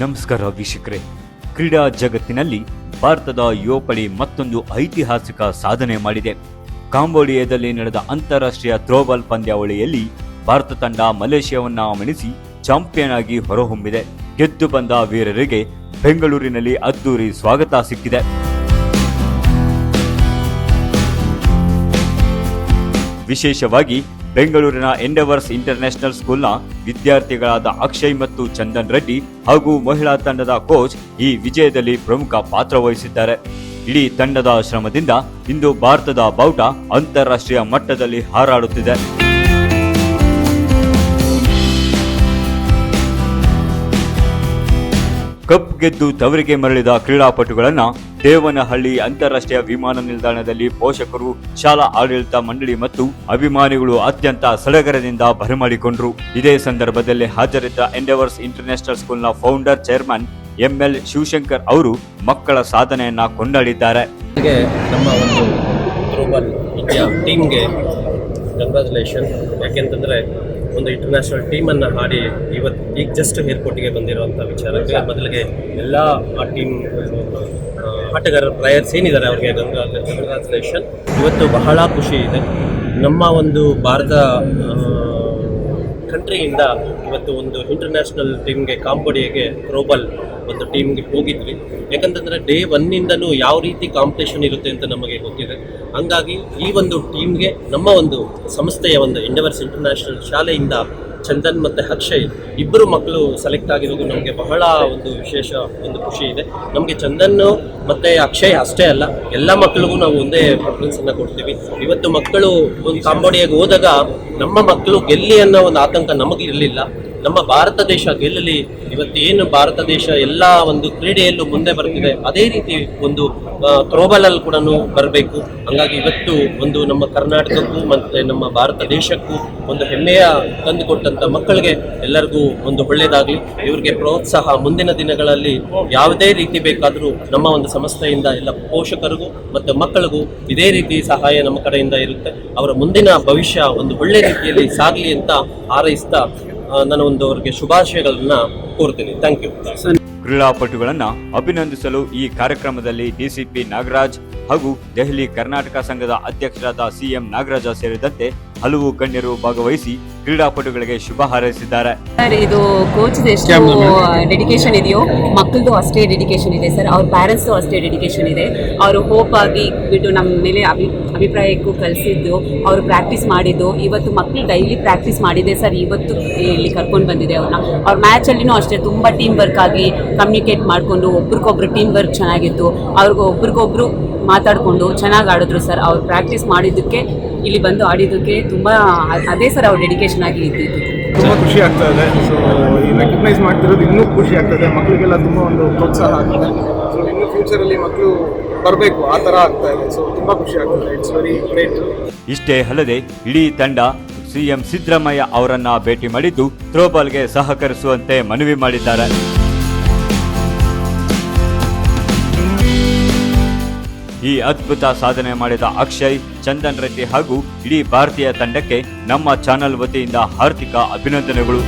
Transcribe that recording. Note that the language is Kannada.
ನಮಸ್ಕಾರ ವೀಕ್ಷಕರೇ. ಕ್ರೀಡಾ ಜಗತ್ತಿನಲ್ಲಿ ಭಾರತದ ಯುವಪಡೆ ಮತ್ತೊಂದು ಐತಿಹಾಸಿಕ ಸಾಧನೆ ಮಾಡಿದೆ. ಕಾಂಬೋಡಿಯಾದಲ್ಲಿ ನಡೆದ ಅಂತಾರಾಷ್ಟ್ರೀಯ ಥ್ರೋಬಾಲ್ ಪಂದ್ಯಾವಳಿಯಲ್ಲಿ ಭಾರತ ತಂಡ ಮಲೇಷ್ಯಾವನ್ನ ಮಣಿಸಿ ಚಾಂಪಿಯನ್ ಆಗಿ ಹೊರಹೊಮ್ಮಿದೆ. ಗೆದ್ದು ಬಂದ ವೀರರಿಗೆ ಬೆಂಗಳೂರಿನಲ್ಲಿ ಅದ್ದೂರಿ ಸ್ವಾಗತ ಸಿಕ್ಕಿದೆ. ವಿಶೇಷವಾಗಿ ಬೆಂಗಳೂರಿನ ಎಂಡೆವರ್ಸ್ ಇಂಟರ್ನ್ಯಾಷನಲ್ ಸ್ಕೂಲ್ನ ವಿದ್ಯಾರ್ಥಿಗಳಾದ ಅಕ್ಷಯ್ ಮತ್ತು ಚಂದನ್ ರೆಡ್ಡಿ ಹಾಗೂ ಮಹಿಳಾ ತಂಡದ ಕೋಚ್ ಈ ವಿಜಯದಲ್ಲಿ ಪ್ರಮುಖ ಪಾತ್ರ ವಹಿಸಿದ್ದಾರೆ. ಇಡೀ ತಂಡದ ಶ್ರಮದಿಂದ ಇಂದು ಭಾರತದ ಬಾವುಟ ಅಂತಾರಾಷ್ಟ್ರೀಯ ಮಟ್ಟದಲ್ಲಿ ಹಾರಾಡುತ್ತಿದೆ. ಕಪ್ ಗೆದ್ದು ತವರಿಗೆ ಮರಳಿದ ಕ್ರೀಡಾಪಟುಗಳನ್ನ ದೇವನಹಳ್ಳಿ ಅಂತಾರಾಷ್ಟ್ರೀಯ ವಿಮಾನ ನಿಲ್ದಾಣದಲ್ಲಿ ಪೋಷಕರು, ಶಾಲಾ ಆಡಳಿತ ಮಂಡಳಿ ಮತ್ತು ಅಭಿಮಾನಿಗಳು ಅತ್ಯಂತ ಸಡಗರದಿಂದ ಬರಮಾಡಿಕೊಂಡ್ರು. ಇದೇ ಸಂದರ್ಭದಲ್ಲಿ ಹಾಜರಿದ್ದ ಎಂಡೆವರ್ಸ್ ಇಂಟರ್ನ್ಯಾಷನಲ್ ಸ್ಕೂಲ್ನ ಫೌಂಡರ್ ಚೇರ್ಮನ್ ಎಂಎಲ್ ಶಿವಶಂಕರ್ ಅವರು ಮಕ್ಕಳ ಸಾಧನೆಯನ್ನ ಕೊಂಡಾಡಿದ್ದಾರೆ. ನಮ್ಮ ಒಂದು ಥ್ರೋಬಾಲ್ ಇಂಡಿಯಾ ಟೀಮ್ಗೆ ಒಂದು ಇಂಟರ್ನ್ಯಾಷನಲ್ ಟೀಮನ್ನು ಆಡಿ ಇವತ್ತು ಈಗ ಜಸ್ಟ್ ಏರ್ಪೋರ್ಟಿಗೆ ಬಂದಿರುವಂಥ ವಿಚಾರ ಮೊದಲಿಗೆ ಎಲ್ಲ ಆ ಟೀಮ್ ಆಟಗಾರರ ಪ್ಲೇಯರ್ಸ್ ಏನಿದ್ದಾರೆ ಅವ್ರಿಗೆ ಕಂಗ್ರಾಚುಲೇಷನ್ ಇವತ್ತು ಬಹಳ ಖುಷಿ ಇದೆ. ನಮ್ಮ ಒಂದು ಭಾರತ ಕಂಟ್ರಿಯಿಂದ ಇವತ್ತು ಒಂದು ಇಂಟರ್ನ್ಯಾಷನಲ್ ಟೀಮ್ಗೆ ಕಾಂಬೋಡಿಯಾಗೆ ಥ್ರೋಬಾಲ್ ಒಂದು ಟೀಮ್ಗೆ ಹೋಗಿದ್ವಿ. ಯಾಕಂತಂದರೆ ಡೇ ಒನ್ನಿಂದನೂ ಯಾವ ರೀತಿ ಕಾಂಪಿಟೇಷನ್ ಇರುತ್ತೆ ಅಂತ ನಮಗೆ ಗೊತ್ತಿದೆ. ಹಂಗಾಗಿ ಈ ಒಂದು ಟೀಮ್ಗೆ ನಮ್ಮ ಒಂದು ಸಂಸ್ಥೆಯ ಒಂದು ಇಂಡವರ್ಸ್ ಇಂಟರ್ನ್ಯಾಷನಲ್ ಶಾಲೆಯಿಂದ ಚಂದನ್ ಮತ್ತು ಅಕ್ಷಯ್ ಇಬ್ಬರು ಮಕ್ಕಳು ಸೆಲೆಕ್ಟ್ ಆಗಿರೋದು ನಮಗೆ ಬಹಳ ಒಂದು ವಿಶೇಷ ಒಂದು ಖುಷಿ ಇದೆ. ನಮಗೆ ಚಂದನ್ ಮತ್ತು ಅಕ್ಷಯ್ ಅಷ್ಟೇ ಅಲ್ಲ, ಎಲ್ಲ ಮಕ್ಕಳಿಗೂ ನಾವು ಒಂದೇ ಪ್ರಿಫರೆನ್ಸನ್ನು ಕೊಡ್ತೀವಿ. ಇವತ್ತು ಮಕ್ಕಳು ಒಂದು ಕಾಂಬೋಡಿಯಾಗಿ ಹೋದಾಗ ನಮ್ಮ ಮಕ್ಕಳು ಗೆಲ್ಲಿ ಅನ್ನೋ ಒಂದು ಆತಂಕ ನಮಗೆ ಇರಲಿಲ್ಲ. ನಮ್ಮ ಭಾರತ ದೇಶ ಗೆಲ್ಲಲಿ, ಇವತ್ತೇನು ಭಾರತ ದೇಶ ಎಲ್ಲ ಒಂದು ಕ್ರೀಡೆಯಲ್ಲೂ ಮುಂದೆ ಬರ್ತಿದೆ ಅದೇ ರೀತಿ ಒಂದು ಥ್ರೋಬಾಲಲ್ಲಿ ಕೂಡ ಬರಬೇಕು. ಹಂಗಾಗಿ ಇವತ್ತು ಒಂದು ನಮ್ಮ ಕರ್ನಾಟಕಕ್ಕೂ ಮತ್ತು ನಮ್ಮ ಭಾರತ ದೇಶಕ್ಕೂ ಒಂದು ಹೆಮ್ಮೆಯ ತಂದುಕೊಟ್ಟಂಥ ಮಕ್ಕಳಿಗೆ ಎಲ್ಲರಿಗೂ ಒಂದು ಒಳ್ಳೆಯದಾಗಲಿ ಇವರಿಗೆ ಪ್ರೋತ್ಸಾಹ ಮುಂದಿನ ದಿನಗಳಲ್ಲಿ ಯಾವುದೇ ರೀತಿ ಬೇಕಾದರೂ ನಮ್ಮ ಒಂದು ಸಂಸ್ಥೆಯಿಂದ ಎಲ್ಲ ಪೋಷಕರಿಗೂ ಮತ್ತು ಮಕ್ಕಳಿಗೂ ಇದೇ ರೀತಿ ಸಹಾಯ ನಮ್ಮ ಕಡೆಯಿಂದ ಇರುತ್ತೆ. ಅವರ ಮುಂದಿನ ಭವಿಷ್ಯ ಒಂದು ಒಳ್ಳೆ ರೀತಿಯಲ್ಲಿ ಸಾಗಲಿ ಅಂತ ಹಾರೈಸ್ತಾ ನಾನು ಒಂದು ಅವರಿಗೆ ಶುಭಾಶಯಗಳನ್ನ ಕೋರ್ತೀನಿ. ಥ್ಯಾಂಕ್ ಯು ಕ್ರೀಡಾಪಟುಗಳನ್ನ ಅಭಿನಂದಿಸಲು ಈ ಕಾರ್ಯಕ್ರಮದಲ್ಲಿ ಡಿಸಿಪಿ ನಾಗರಾಜ್ ಹಾಗೂ ದೆಹಲಿ ಕರ್ನಾಟಕ ಸಂಘದ ಅಧ್ಯಕ್ಷರಾದ ಸಿಎಂ ನಾಗರಾಜ ಸೇರಿದಂತೆ ಹಲವು ಗಣ್ಯರು ಭಾಗವಹಿಸಿ ಕ್ರೀಡಾಪಟುಗಳಿಗೆ ಶುಭ ಹಾರೈಸಿದ್ದಾರೆ. ಸರ್ ಇದು ಕೋಚ್ ಎಷ್ಟು ಡೆಡಿಕೇಶನ್ ಇದೆಯೋ ಮಕ್ಕಳದು ಅಷ್ಟೇ ಡೆಡಿಕೇಶನ್ ಇದೆ ಸರ್. ಅವ್ರ ಪ್ಯಾರೆಂಟ್ಸ್ದು ಅಷ್ಟೇ ಡೆಡಿಕೇಶನ್ ಇದೆ. ಅವರು ಹೋಪ್ ಆಗಿ ಬಿಟ್ಟು ನಮ್ಮ ಮೇಲೆ ಅಭಿ ಅಭಿಪ್ರಾಯಕ್ಕೂ ಕಲಿಸಿದ್ದು ಅವರು ಪ್ರಾಕ್ಟೀಸ್ ಮಾಡಿದ್ದು ಇವತ್ತು ಮಕ್ಕಳು ಡೈಲಿ ಪ್ರಾಕ್ಟೀಸ್ ಮಾಡಿದೆ ಸರ್. ಇವತ್ತು ಇಲ್ಲಿ ಕರ್ಕೊಂಡು ಬಂದಿದೆ ಅವ್ರನ್ನ ಅವ್ರ ಮ್ಯಾಚಲ್ಲಿನೂ ಅಷ್ಟೇ ತುಂಬ ಟೀಮ್ ವರ್ಕ್ ಆಗಿ ಕಮ್ಯುನಿಕೇಟ್ ಮಾಡಿಕೊಂಡು ಒಬ್ರಿಗೊಬ್ರು ಟೀಮ್ ವರ್ಕ್ ಚೆನ್ನಾಗಿತ್ತು. ಅವ್ರಿಗೆ ಒಬ್ರಿಗೊಬ್ರು ಮಾತಾಡಿಕೊಂಡು ಚೆನ್ನಾಗಿ ಆಡಿದ್ರು ಸರ್. ಅವ್ರು ಪ್ರಾಕ್ಟೀಸ್ ಮಾಡಿದ್ದಕ್ಕೆ ಇಲ್ಲಿ ಬಂದು ಆಡಿದ್ದಕ್ಕೆ ತುಂಬ ಅದೇ ಸರ್ ಅವ್ರ ಡೆಡಿಕೇಶನ್ ಆಗಿ ಇದ್ದಿದ್ದು. ತುಂಬ ಖುಷಿ ಆಗ್ತಾ ಇದೆ. ಸೊ ಈ ರೆಕಗ್ನೈಸ್ ಮಾಡ್ತಿರೋದು ಇನ್ನೂ ಖುಷಿ ಆಗ್ತದೆ ಮಕ್ಕಳಿಗೆಲ್ಲ ತುಂಬ ಒಂದು ಪ್ರೋತ್ಸಾಹ ಆಗ್ತದೆ ಸೊ ಇನ್ನು ಫ್ಯೂಚರಲ್ಲಿ ಮಕ್ಕಳು ಬರಬೇಕು ಆ ಥರ ಆಗ್ತಾ ಇದೆ. ಸೊ ತುಂಬ ಖುಷಿ ಆಗ್ತದೆ ಇಟ್ಸ್ ವೆರಿ ಗ್ರೇಟ್ ಇಷ್ಟೇ ಅಲ್ಲದೆ ಇಡೀ ತಂಡ ಸಿಎಂ ಸಿದ್ದರಾಮಯ್ಯ ಅವರನ್ನ ಭೇಟಿ ಮಾಡಿದ್ದು ಥ್ರೋಬಾಲ್ಗೆ ಸಹಕರಿಸುವಂತೆ ಮನವಿ ಮಾಡಿದ್ದಾರೆ. ಈ ಅದ್ಭುತ ಸಾಧನೆ ಮಾಡಿದ ಅಕ್ಷಯ್, ಚಂದನ್ ರೆಡ್ಡಿ ಹಾಗೂ ಇಡೀ ಭಾರತೀಯ ತಂಡಕ್ಕೆ ನಮ್ಮ ಚಾನೆಲ್ ವತಿಯಿಂದ ಹಾರ್ದಿಕ ಅಭಿನಂದನೆಗಳು.